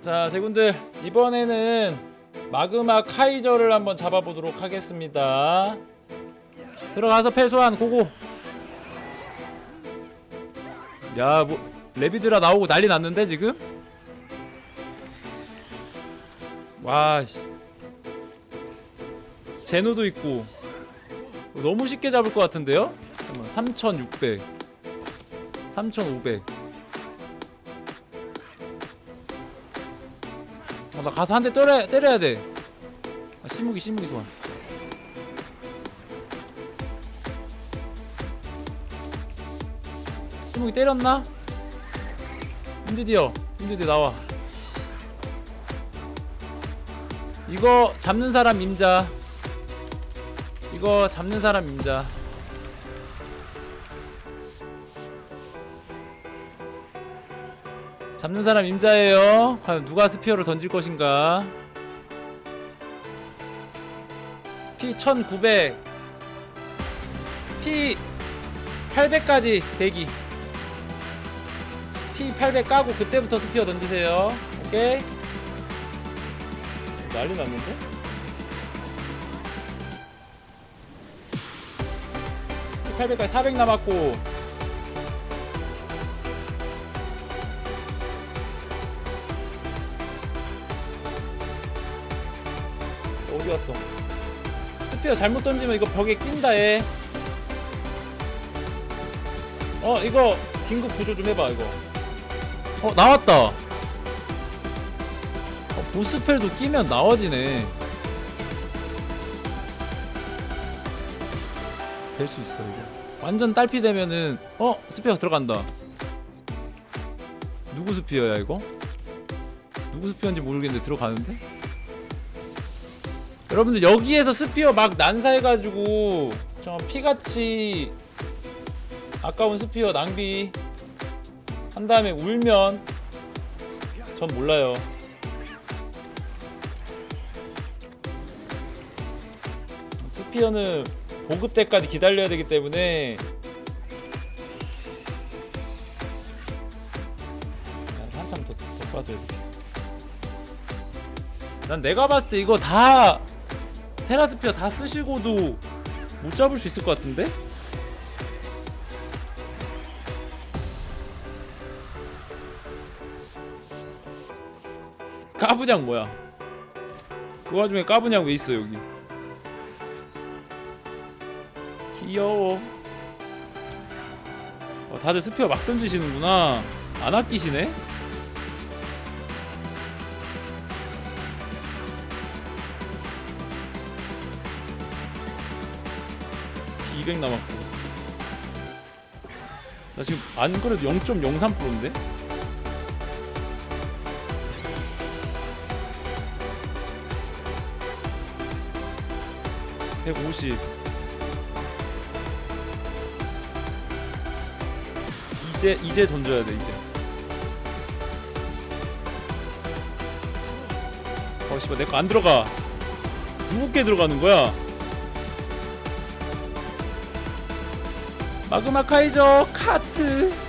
자, 제군들 이번에는 마그마 카이저를 한번 잡아보도록 하겠습니다. 들어가서 패소한 고고. 야, 뭐 레비드라 나오고 난리 났는데 지금? 와, 씨. 제노도 있고 너무 쉽게 잡을 것 같은데요? 잠깐만, 3,600, 3,500. 어, 나 가서 한 대 때려, 때려야 돼. 아, 신무기, 신무기 소환. 신무기 때렸나? 힘드디어, 힘드디어 나와. 이거 잡는 사람 임자. 이거 잡는 사람 임자. 잡는 사람 임자예요. 과연 누가 스피어를 던질 것인가? P 1900 P 800까지 대기 P 800 까고 그때부터 스피어 던지세요. 오케이? 난리 났는데? P 800까지 400 남았고 어디 갔어? 스피어 잘못 던지면 이거 벽에 낀다 얘. 어 이거 긴급 구조 좀 해봐 이거. 어 나왔다. 어, 보스펠도 끼면 나와지네. 될 수 있어 이거. 완전 딸피 되면은 어 스피어 들어간다. 누구 스피어야 이거? 누구 스피어인지 모르겠는데 들어가는데? 여러분들 여기에서 스피어 막 난사해가지고 저 피같이 아까운 스피어 낭비 한 다음에 울면 전 몰라요 스피어는 보급 때까지 기다려야 되기 때문에 한참 더, 더 빠져야 돼. 난 내가 봤을 때 이거 다 테라스피어 다 쓰시고도 못 잡을 수 있을 것 같은데? 까부냥 뭐야? 그 와중에 까부냥 왜 있어 여기? 귀여워. 어, 다들 스피어 막 던지시는구나. 안 아끼시네? 200 남았고. 나 지금 안 그래도 0.03%인데? (150) 이제 이제 던져야 돼 이제 어 씨발 내 거 안 들어가 누구께 들어가는 거야 마그마 카이저 카트